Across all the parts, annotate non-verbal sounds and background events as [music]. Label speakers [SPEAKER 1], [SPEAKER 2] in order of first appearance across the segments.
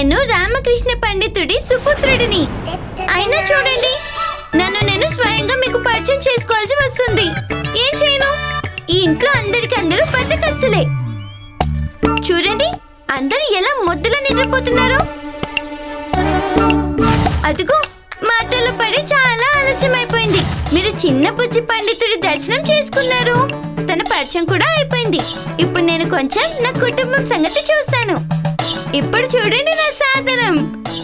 [SPEAKER 1] నేను రామకృష్ణ పండితుడి సుపుత్రుడిని. అయినా చూడండి నన్ను నేను స్వయంగా మీకు పరిచయం చేసుకోవాల్సి వస్తుంది. ఏం చేయను? ఈ ఇంట్లో అందరికి అందరూ బద్దకస్తులే. చూడండి అందరూ ఎలా మొద్దులా నిద్రపోతున్నారు. అదిగో మాటలు పడి చాలా ఆలస్యమైపోయింది. మీరు చిన్న బుజ్జి పండితుడి దర్శనం చేసుకున్నారు. తన పరిచయం కూడా అయిపోయింది. ఇప్పుడు నేను కొంచెం నా కుటుంబం సంగతి చూస్తాను. ఇప్పుడు చూడండి నా సాధనం.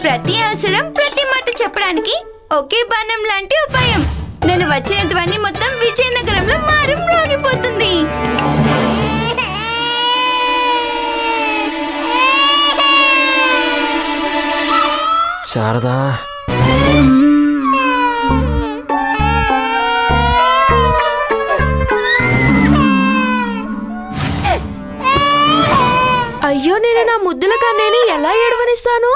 [SPEAKER 1] ప్రతి అవసరం ప్రతి మాట చెప్పడానికి ఒకే బాణం లాంటి ఉపాయం. నేను వచ్చిన ధ్వని మొత్తం విజయనగరంలో మారం రోగిపోతుంది.
[SPEAKER 2] శారదా
[SPEAKER 3] అయ్యో నేను నా ముద్దుల కన్నేని ఎలా ఏడవనిస్తాను?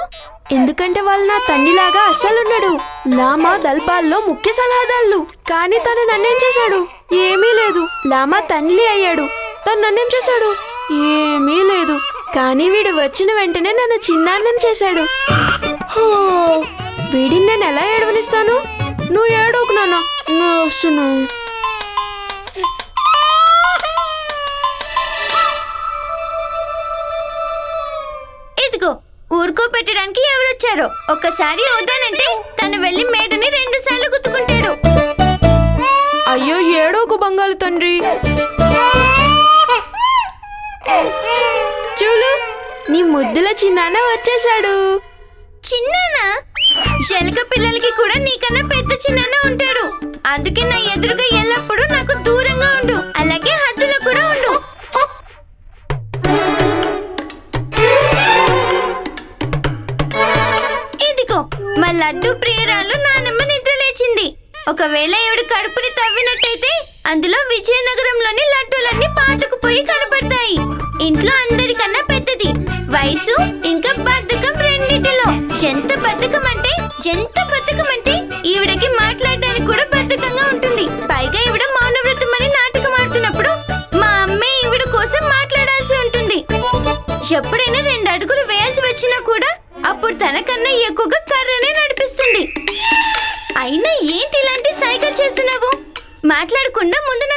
[SPEAKER 3] ఎందుకంటే వాళ్ళు నా తండ్రిలాగా అస్సలున్నాడు లామా దల్పాల్లో ముఖ్య సలహాదారులు. కానీ తను నన్నేం చేశాడు? ఏమీ లేదు. లామా తండ్రి అయ్యాడు. తను నన్నేం చేశాడు? ఏమీ లేదు. కానీ వీడు వచ్చిన వెంటనే నన్ను చిన్నాన్నని చేశాడు. హో, వీడిని నేను ఎలా ఏడవనిస్తాను? నువ్వు ఏడవకు నాన్న. వస్తున్నాను
[SPEAKER 1] ఊరుకో పెట్టడానికి ఎవరొచ్చారో? ఒక్కసారి వద్దానంటే తను వెళ్ళి మేడని రెండు సార్లు గుద్దుకుంటాడు.
[SPEAKER 3] అయ్యో ఏడోకు బంగారు తండ్రి. చూలు నీ ముద్దుల చిన్నాన్న వచ్చేసాడు
[SPEAKER 1] చిన్నానా? ఎలక పిల్లలకి కూడా నీకన్నా పెద్ద చిన్నాన్న ఉంటాడు. అందుకే నా ఎదురుగా ఎల్లప్పుడూ నాకు దూరంగా ఉండు. లడ్డు ప్రియురాలు నానమ్మ నిద్ర లేచింది. ఒకవేళ ఎవడు కడుపుని తవ్వినట్టయితే అందులో విజయనగరంలోని లడ్డూలన్నీ పాతుకుపోయి కనపడతాయి. ఇంట్లో అందరికన్నా పెద్దది. వయసు ఇంకా బద్ధకం రెండిటిలో. ఎంత బద్ధకం అంటే ఎంత బద్ధకం అంటే ఈవిడకి మాట్లాడడానికి కూడా బద్ధకంగా ఉంటుంది. పైగా ఈవిడ మౌనవ్రతం అని నాటకం ఆడుతున్నప్పుడు మా అమ్మే ఈవిడ కోసం మాట్లాడాల్సి ఉంటుంది. ఎప్పుడైనా రెండు అడుగులు వేయాల్సి వచ్చినా కూడా అప్పుడు తనకన్నా ఎక్కువగా కర్రనే మాట్లాడకుండా ముందు నా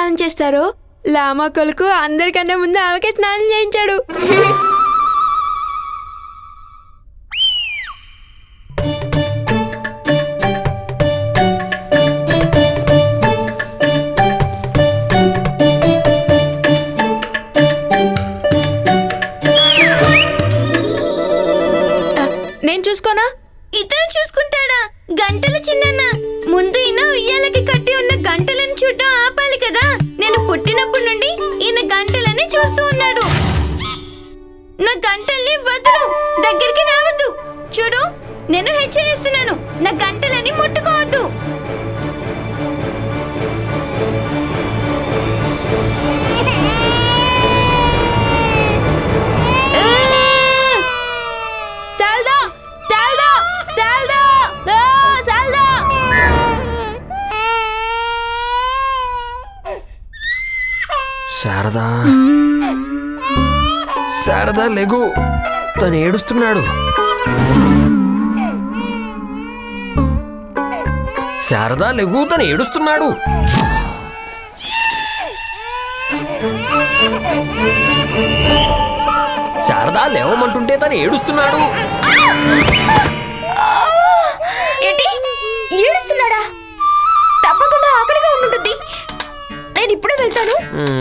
[SPEAKER 1] స్నానం
[SPEAKER 3] చేస్తారో? లామా కొడుకు అందరికన్నా ముందు ఆమెకే స్నానం చేయించాడు.
[SPEAKER 2] లెగు. తను ఏడుస్తున్నాడు. శారదా లెగు తను ఏడుస్తున్నాడు. శారదా లేవమంటుంటే తను ఏడుస్తున్నాడు.
[SPEAKER 3] ఏంటి? ఏడుస్తున్నాడా? తప్పకుండా ఆకలిగా ఉండుంటుంది. నేను ఇప్పుడే వెళ్తాను.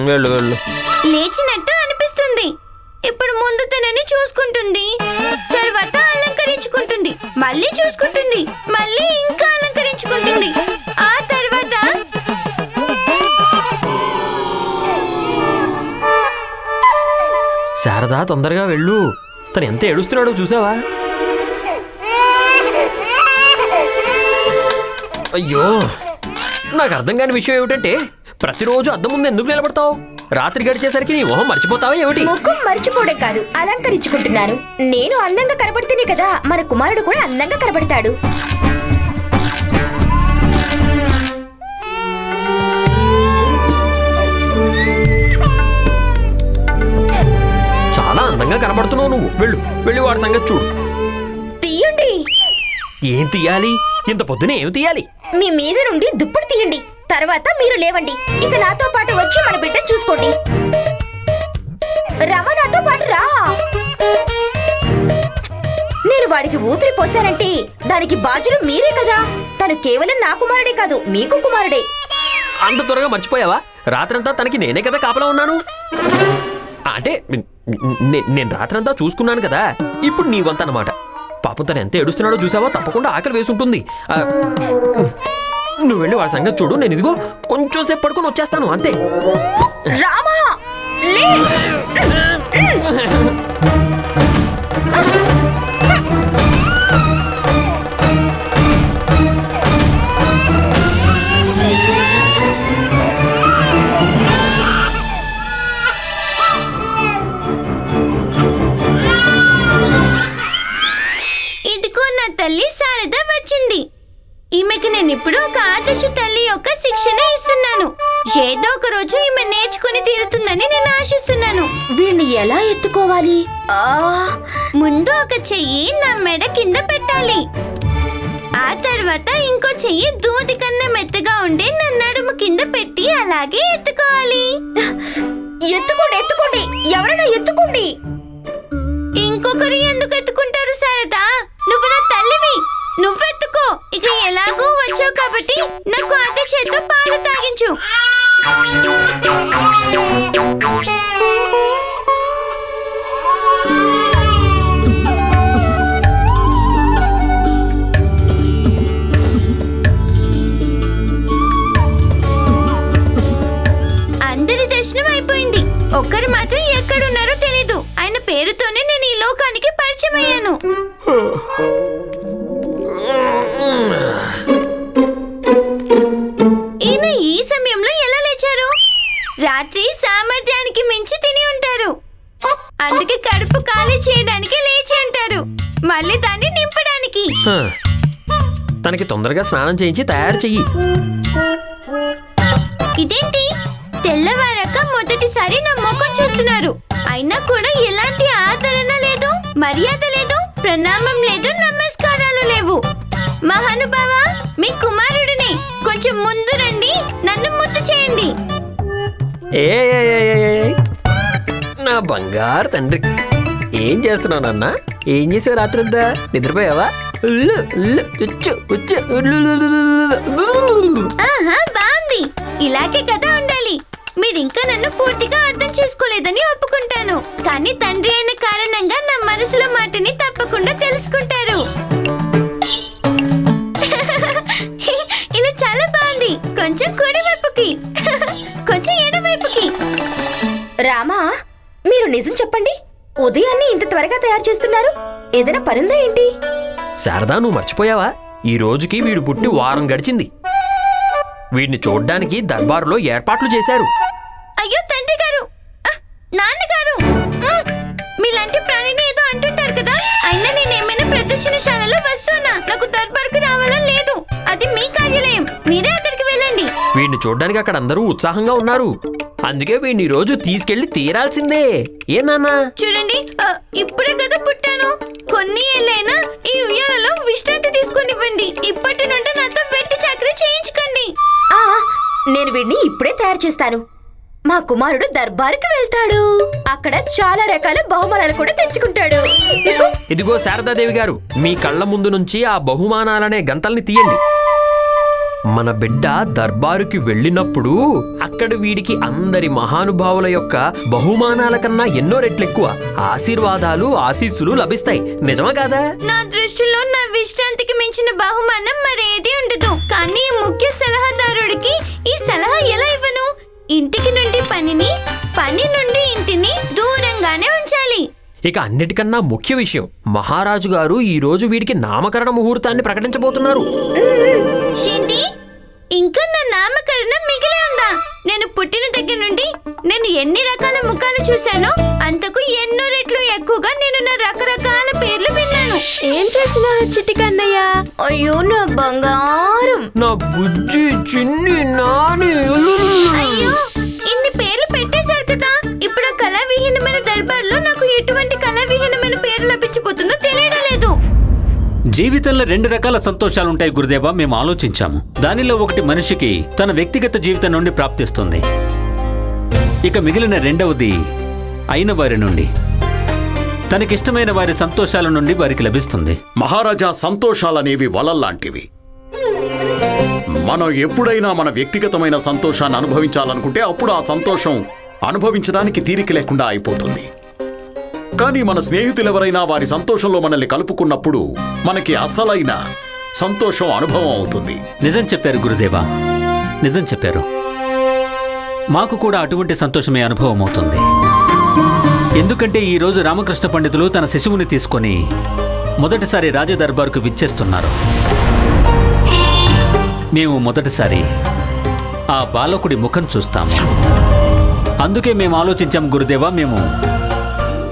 [SPEAKER 2] వెళ్ళు వెళ్ళు.
[SPEAKER 1] లేచినట్టు ఇప్పుడు ముందు తనని చూసుకుంటుంది. తర్వాత అలంకరించుకుంటుంది. మళ్ళీ చూసుకుంటుంది. మళ్ళీ ఇంకా అలంకరించుకుంటుంది. ఆ తర్వాత
[SPEAKER 2] శారదా తొందరగా వెళ్ళు. తను ఎంత ఏడుస్తున్నాడో చూసావా? అయ్యో నాకు అర్థం కాని విషయం ఏమిటంటే ప్రతిరోజు అద్దం ముందు ఎందుకు నిలబడతావు? రాత్రి గడిచేసరికి నీ మొహం మర్చిపోతావా ఏమిటి?
[SPEAKER 4] ముఖం మర్చిపోవడం కాదు అలంకరించుకుంటున్నాను. నేను అందంగా కనబడితేనే కదా మన కుమారుడు కూడా అందంగా కనబడతాడు.
[SPEAKER 2] చాలా అందంగా కనబడుతున్నావు నువ్వు. వెళ్ళు వెళ్ళి వాడి సంగతి చూడు.
[SPEAKER 4] తీయండి.
[SPEAKER 2] ఏం తీయాలి? ఇంత పొద్దునే ఏం తీయాలి?
[SPEAKER 4] మీ మీద నుండి దుప్పటి తీయండి. తర్వాత మీరు లేవండి. ఇక నాతో పాటు వచ్చి మన బిడ్డ చూసుకోండి. రమ నాతో పాటు రా. నేను వాడికి ఊపిరి పోసానంటే దానికి బాధ్యులు మీరే కదా. తను కేవలం నా కుమారుడే కాదు మీకు కుమారుడే.
[SPEAKER 2] అంత త్వరగా మర్చిపోయావా? రాత్రంతా తనకి నేనే కదా కాపలా ఉన్నాను. అంటే నే- నేను రాత్రంతా చూసుకున్నాను కదా. ఇప్పుడు నీ వంత అన్నమాట పాపం తను ఎంత ఏడుస్తున్నాడో చూసావా? తప్పకుండా ఆకలి వేసుంటుంది. ఆ, నువ్వు వెళ్ళి వాళ్ళ సంగతి చూడు. నేను ఇదిగో కొంచెం సేపు పడుకొని వచ్చేస్తాను అంతే.
[SPEAKER 4] రామా లే.
[SPEAKER 1] ఇదిగో నా తల్లి శారద వచ్చింది. ఈమెకి నేను ఇప్పుడు ఒక ఆదర్శ తల్లి యొక్క శిక్షణ ఇస్తున్నాను. ఏదో ఒక రోజు ఈమె నేర్చుకుని తీరుతుందని నేను ఆశిస్తున్నాను.
[SPEAKER 4] వీణ్ణి ఎలా ఎత్తుకోవాలి? ఆ
[SPEAKER 1] ముందు ఒక చెయ్యి నా మెడ కింద పెట్టాలి. ఆ తర్వాత ఇంకో చెయ్యి దూది కన్నా మెత్తగా ఉండే నా నడుము కింద పెట్టి అలాగే ఎత్తుకోవాలి.
[SPEAKER 4] ఎత్తుకోండి ఎత్తుకోండి. ఎవరైనా ఎత్తుకోండి.
[SPEAKER 1] ఇంకొకరు ఎందుకు ఎత్తుకుంటారు శారదా? నువ్వు నా తల్లివి. నువ్వెత్తుకో ఇక ఎలాగో వచ్చావు కాబట్టి నాకు అదే చేత్తో పాలు తాగించు. అందరి దర్శనం అయిపోయింది. ఒక్కరు మాత్రం
[SPEAKER 2] తనకి తొందరగా స్నానం చేయించి తయారు చెయ్యి.
[SPEAKER 1] ఇదేంటి? తెల్లవారాక మొదటిసారి నా ముఖం చూస్తున్నారు. అయినా కూడా ఎలాంటి ఆదరణ లేదు మర్యాద లేదు ప్రణామం లేదు నమస్కారాలు లేవు. మహానుభావ మీ కుమారుడిని కొంచెం ముందు రండి నన్ను ముద్దు చేయండి.
[SPEAKER 2] ఏ. నా బంగారు తండ్రి. ఏం చేస్తున్నావు నాన్న ఏం చేసావు రాత్రంతా? నిద్రపోయావా?
[SPEAKER 1] ఆహా బాగుంది. ఇలాగే కదా ఉండాలి. మీరింకా నన్ను పూర్తిగా అర్థం చేసుకోలేదని ఒప్పుకుంటాను. కానీ తండ్రి అయిన కారణంగా నా మనసులో మాటని తప్పకుండా తెలుసుకుంటారు. [laughs] ఇది చాలా బాగుంది. కొంచెం కుడి వైపుకి [laughs] కొంచెం ఎడవైపుకి
[SPEAKER 4] రామా మీరు నిజం చెప్పండి. ఉదయాన్నే ఇంత త్వరగా తయారు చేస్తున్నారు. ఏదైనా పనుందా ఏంటి?
[SPEAKER 2] శారదా నువ్వు మర్చిపోయావా? ఈ రోజుకి వీడు పుట్టి వారం గడిచింది. వీడిని చూడ్డానికి దర్బారులో ఏర్పాట్లు చేశారు.
[SPEAKER 1] అయ్యో తండ్రి గారు! నాన్నగారు! మీలాంటి ప్రాణిని ఏదో అంటుంటారు కదా? అయినా నేనేమైనా ప్రదర్శనశాలలో వస్తున్నా. నాకు దర్బార్కు రావాలని లేదు. అది మీ కార్యాలయం. మీరే అక్కడికి వెళ్ళండి.
[SPEAKER 2] వీడిని చూడ్డానికి అక్కడ అందరూ ఉత్సాహంగా ఉన్నారు. అందుకే వీడిని రోజు తీసుకెళ్ళి తీరాల్సిందే. ఏ నాన్నా?
[SPEAKER 1] చూడండి ఇప్పుడే కదా పుట్టాను. కొన్ని ఏళ్ళైనా ఈ ఉయ్యాలలో విశ్రాంతి తీసుకొనివ్వండి. ఇప్పటి నుండి నాతో వెట్టి చాకరీ చేయించకండి.
[SPEAKER 4] ఆ నేను వీడిని ఇప్పుడే తయారు చేస్తాను. మా కుమారుడు దర్బారుకి వెళ్తాడు. అక్కడ చాలా రకాల బహుమానాలు కూడా తెచ్చుకుంటాడు.
[SPEAKER 2] ఇదిగో శారదాదేవి గారు మీ కళ్ళ ముందు నుంచి ఆ బహుమానాలనే గంతల్ని తీయండి. మన బిడ్డ దర్బారుకి వెళ్ళినప్పుడు అక్కడ వీడికి అందరి మహానుభావుల యొక్క బహుమానాల కన్నా ఎన్నో రెట్లు ఎక్కువ ఆశీర్వాదాలు ఆశీస్సులు లభిస్తాయి. నిజమా కాదా?
[SPEAKER 1] నా దృష్టిలో నా విశ్రాంతికి మించిన బహుమానం మరేది ఉండదు. కానీ ముఖ్య సలహాదారుడికి ఈ సలహా ఎలా ఇవ్వను? ఇంటికి నుండి పనిని పని నుండి ఇంటిని దూరంగానే ఉంచాలి.
[SPEAKER 2] ఇక అన్నిటికన్నా ముఖ్య విషయం మహారాజు గారు ఈ రోజు వీడికి నామకరణ ముహూర్తాన్ని ప్రకటించబోతున్నారు.
[SPEAKER 1] ఏంటి? ఇంకా నా నామకరణం మిగిలే ఉందా? నేను పుట్టిన దగ్గర నుండి నేను ఎన్ని రకాల ముఖాలు చూశానో అంతకు ఎన్నో రెట్లు ఎక్కువగా నేను నా రకరకాల పేర్లు విన్నాను.
[SPEAKER 3] ఏం చేసినా చిట్టి కన్నయ్య?
[SPEAKER 4] అయ్యో నా బంగారం.
[SPEAKER 2] నా బుజ్జి చిన్ని నాని
[SPEAKER 1] అయ్యో ఇన్ని పేర్లు పెట్టేశారు కదా. ఇప్పుడు కళావిహీనమైన దర్బార్లో నాకు
[SPEAKER 5] జీవితంలో రెండు రకాల సంతోషాలు ఉంటాయి గురుదేవా మేము ఆలోచించాము. దానిలో ఒకటి మనిషికి తన వ్యక్తిగత జీవితం నుండి ప్రాప్తిస్తుంది. ఇక మిగిలిన రెండవది అయిన వారి నుండి. తనకిష్టమైన వారి సంతోషాల నుండి వారికి లభిస్తుంది.
[SPEAKER 6] మహారాజా సంతోషాలనేవి వలల్లాంటివి. మనం ఎప్పుడైనా మన వ్యక్తిగతమైన సంతోషాన్ని అనుభవించాలనుకుంటే అప్పుడు ఆ సంతోషం అనుభవించడానికి తీరిక లేకుండా అయిపోతుంది. కానీ మన స్నేహితులెవరైనా వారి సంతోషంలో మనల్ని కలుపుకున్నప్పుడు మనకి అసలైన సంతోషం అనుభవం అవుతుంది.
[SPEAKER 5] నిజం చెప్పారు గురుదేవా. నిజం చెప్పారు. మాకు కూడా అటువంటి సంతోషమే అనుభవం అవుతుంది. ఎందుకంటే ఈరోజు రామకృష్ణ పండితులు తన శిశువుని తీసుకొని మొదటిసారి రాజదర్బార్కు విచ్చేస్తున్నారు. మేము మొదటిసారి ఆ బాలకుడి ముఖం చూస్తాము. అందుకే మేము ఆలోచించాం గురుదేవా మేము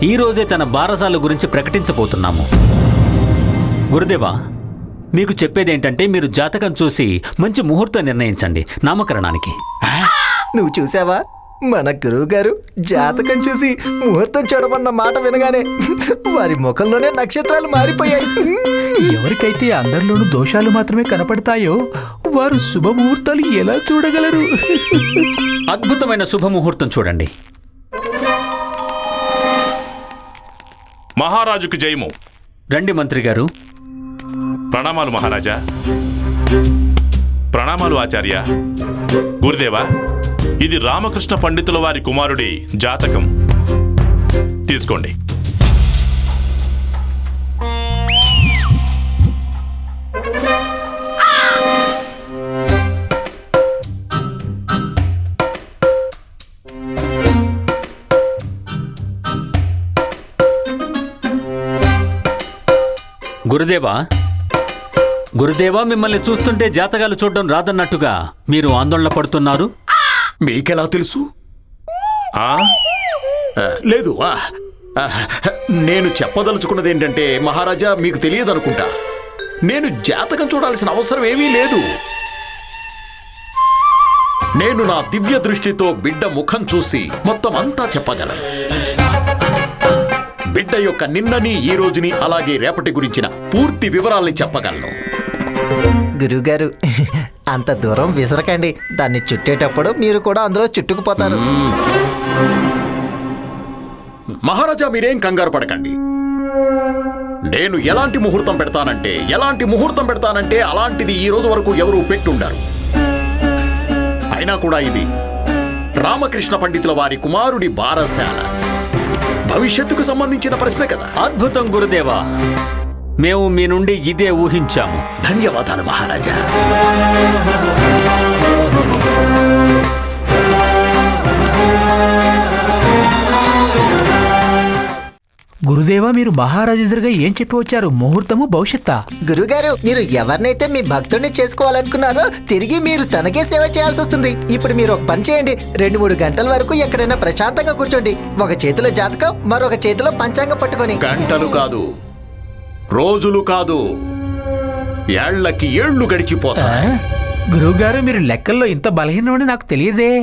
[SPEAKER 5] ఈ రోజే తన బారసాల గురించి ప్రకటించబోతున్నాము. గురుదేవా మీకు చెప్పేదేంటంటే మీరు జాతకం చూసి మంచి ముహూర్తం నిర్ణయించండి నామకరణానికి.
[SPEAKER 7] నువ్వు చూసావా? మన గురువు గారు జాతకం చూసి ముహూర్తం చూడమన్న మాట వినగానే వారి ముఖంలోనే నక్షత్రాలు మారిపోయాయి.
[SPEAKER 8] ఎవరికైతే అందరిలోనూ దోషాలు మాత్రమే కనపడతాయో వారు శుభముహూర్తాలు ఎలా చూడగలరు?
[SPEAKER 5] అద్భుతమైన శుభముహూర్తం చూడండి.
[SPEAKER 9] మహారాజుకు జయము.
[SPEAKER 5] రండి మంత్రి గారు.
[SPEAKER 9] ప్రణామాలు మహారాజా. ప్రణామాలు ఆచార్య. గురుదేవా ఇది రామకృష్ణ పండితుల వారి కుమారుడి జాతకం. తీసుకోండి.
[SPEAKER 5] గురుదేవా? గురుదేవా మిమ్మల్ని చూస్తుంటే జాతకాలు చూడడం రాదన్నట్టుగా మీరు ఆందోళన పడుతున్నారు?
[SPEAKER 6] మీకెలా తెలుసు?
[SPEAKER 9] ఆ?
[SPEAKER 6] ఆ, లేదు ఆ, ఆ, నేను చెప్పదలుచుకున్నది ఏంటంటే మహారాజా మీకు తెలియదనుకుంటా. నేను జాతకం చూడాల్సిన అవసరం ఏమీ లేదు. నేను నా దివ్య దృష్టితో బిడ్డ ముఖం చూసి మొత్తం అంతా చెప్పగలను. బిడ్డ యొక్క నిన్నని ఈ రోజుని అలాగే రేపటి గురించిన పూర్తి వివరాల్ని చెప్పగలను.
[SPEAKER 7] గురువుగారు అంత దూరం విసరకండి. దాన్ని చుట్టేటప్పుడు మీరు కూడా అందులో చుట్టుకుపోతారు.
[SPEAKER 6] మహారాజా మీరేం కంగారు పడకండి. నేను ఎలాంటి ముహూర్తం పెడతానంటే ఎలాంటి ముహూర్తం పెడతానంటే అలాంటిది ఈ రోజు వరకు ఎవరూ పెట్టుండరు. అయినా కూడా ఇది రామకృష్ణ పండితుల వారి కుమారుడి బారశాల. భవిష్యత్తుకు సంబంధించిన ప్రశ్న కదా?
[SPEAKER 5] అద్భుతం గురుదేవా. మేము మీ నుండి ఇదే ఊహించాము.
[SPEAKER 6] ధన్యవాదాలు మహారాజా.
[SPEAKER 8] గురుదేవా మీరు మహారాజు ఎదురుగా ఏం చెప్పి వచ్చారు? ముహూర్తము భవిష్యత్తా.
[SPEAKER 7] గురుగారు మీరు ఎవరినైతే మీ భక్తుడిని చేసుకోవాలనుకున్నారో తిరిగి మీరు తనకే సేవ చేయాల్సి వస్తుంది. ఇప్పుడు మీరు ఒక పని చేయండి. రెండు మూడు గంటల వరకు ఎక్కడైనా ప్రశాంతంగా కూర్చోండి. ఒక చేతిలో జాతకం మరొక చేతిలో పంచాంగం పట్టుకొని.
[SPEAKER 6] గంటలు కాదు రోజులు కాదు ఏళ్ళకి ఏళ్ళు
[SPEAKER 8] ఆ?
[SPEAKER 6] గడిచిపోతాయి
[SPEAKER 8] గురువుగారు మీరు లెక్కల్లో ఇంత బలహీనమని నాకు తెలియదే.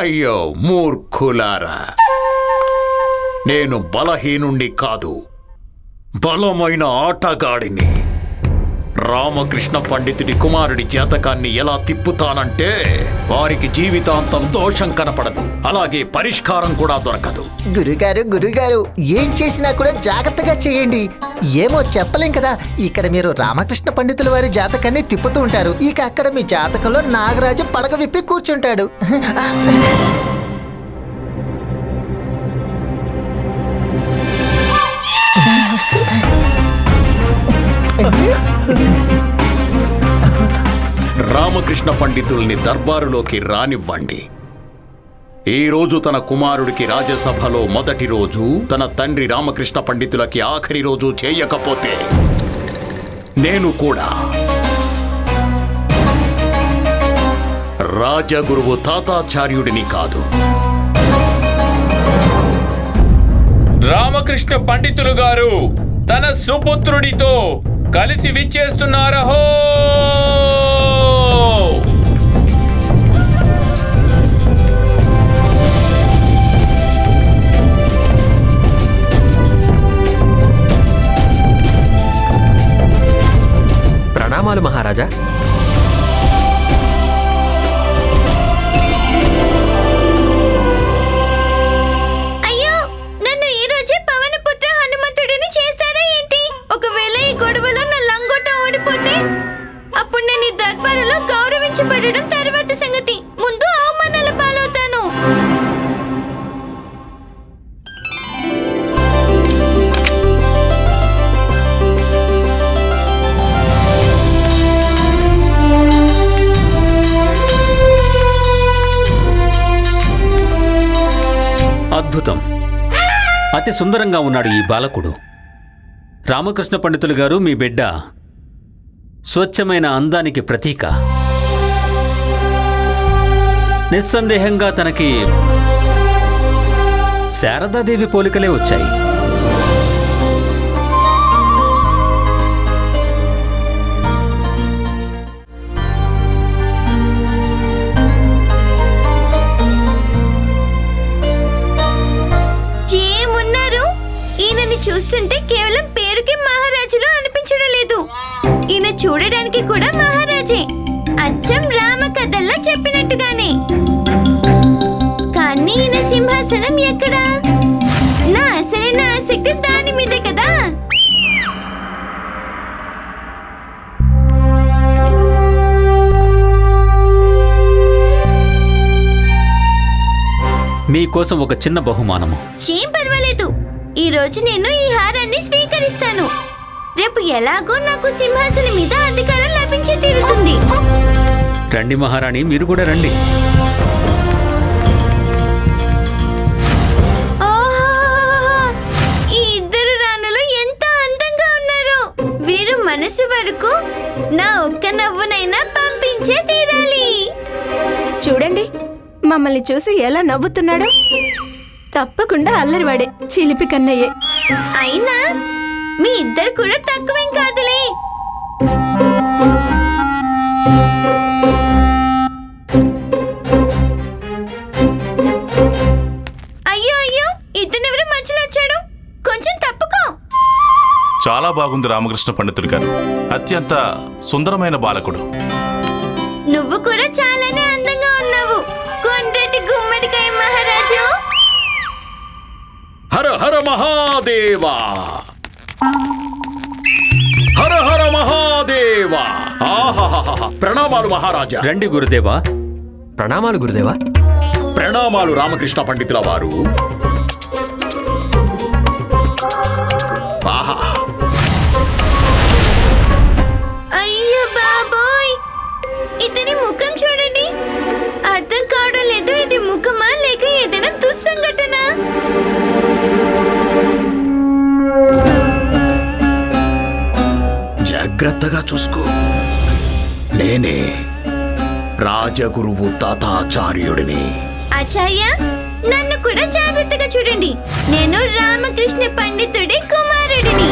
[SPEAKER 6] అయ్యో మూర్ఖులారా. నేను బలహీనుణ్ణి కాదు. బలమైన ఆటగాడిని. రామకృష్ణ పండితుడి కుమారుడి జాతకాన్ని ఎలా తిప్పుతానంటే వారికి జీవితాంతం దోషం కనపడదు. అలాగే పరిష్కారం కూడా దొరకదు.
[SPEAKER 7] గురుగారు గురుగారు ఏం చేసినా కూడా జాగ్రత్తగా చేయండి. ఏమో చెప్పలేం కదా ఇక్కడ మీరు రామకృష్ణ పండితుల వారి జాతకాన్ని తిప్పుతూ ఉంటారు. ఇక అక్కడ మీ జాతకంలో నాగరాజు పడగ విప్పి కూర్చుంటాడు.
[SPEAKER 6] కృష్ణ పండితుల్ని దర్బారులోకి రానివ్వండి. ఈ రోజు తన కుమారుడికి రాజ్యసభలో మొదటి రోజు తన తండ్రి రామకృష్ణ పండితులకి ఆఖరి రోజు చేయకపోతే నేను కూడా రాజగురువు తాతాచార్యుడిని కాదు.
[SPEAKER 10] రామకృష్ణ పండితులు గారు తన సుపుత్రుడితో కలిసి విచ్చేస్తున్నారహో
[SPEAKER 2] ప్రణామాలు మహారాజా?
[SPEAKER 1] అయ్యో నన్ను ఈ రోజే పవనపుత్ర హనుమంతుడిని చేస్తారా ఏంటి? ఒకవేళ ఈ గొడవలో నా లంగోట ఓడిపోతే అప్పుడు నేను ఈ దర్బారులో గౌరవించబడడం తర్వాత.
[SPEAKER 5] అతి సుందరంగా ఉన్నాడు ఈ బాలకుడు. రామకృష్ణ పండితులు గారు మీ బిడ్డ స్వచ్ఛమైన అందానికి ప్రతీక. నిస్సందేహంగా తనకి శారదాదేవి పోలికలే వచ్చాయి.
[SPEAKER 1] చూడడానికి కూడా మహారాజే. అచ్చం రామ కథల్లో చెప్పినట్టుగానే. కానీ ఈయన సింహాసనం ఎక్కడా? నా అసలైన ఆసక్తి దాని మీదే కదా.
[SPEAKER 5] మీకోసం ఒక చిన్న బహుమానము.
[SPEAKER 1] ఏం పర్వాలేదు. ఈ రోజు నేను ఈ హారాన్ని స్వీకరిస్తాను. రేపు ఎలాగో నాకు సింహాసనం మీద అధికారం లభించే తీరుతుంది.
[SPEAKER 5] రండి మహారాణి మీరు కూడా రండి!
[SPEAKER 1] ఈ ఇద్దరు రాణులు ఎంత అందంగా ఉన్నారు! వీరు మనసు వరకు నా ఒక్క నవ్వునైనా పంపించే తీరాలి.
[SPEAKER 3] చూడండి మమ్మల్ని చూసి ఎలా నవ్వుతున్నాడో. తప్పకుండా అల్లరివాడే చిలిపి కన్నయ్యే.
[SPEAKER 1] అయినా మీ ఇద్దరు కూడా తక్కువేం కాదులే. అయ్యో అయ్యో ఇతనెవరు మధ్యలో వచ్చాడు? కొంచెం తప్పుకో.
[SPEAKER 9] చాలా బాగుంది రామకృష్ణ పండితులు గారు. అత్యంత సుందరమైన బాలకుడు.
[SPEAKER 1] నువ్వు కూడా చాలానే అందంగా ఉన్నావు. కొండ్రెడ్డి గుమ్మడికాయ మహారాజు.
[SPEAKER 6] హర హర మహాదేవా! ఆహాహాహా. ప్రణామాలు మహారాజా.
[SPEAKER 5] రండి గురుదేవా.
[SPEAKER 2] ప్రణామాలు గురుదేవా.
[SPEAKER 6] ప్రణామాలు రామకృష్ణ పండితుల వారు. జాగ్రత్తగా చూసుకో. నేనే రాజగురువు తాతాచార్యుడిని.
[SPEAKER 1] ఆచార్య నన్ను కూడా జాగ్రత్తగా చూడండి. నేను రామకృష్ణ పండితుడి కుమారుడిని.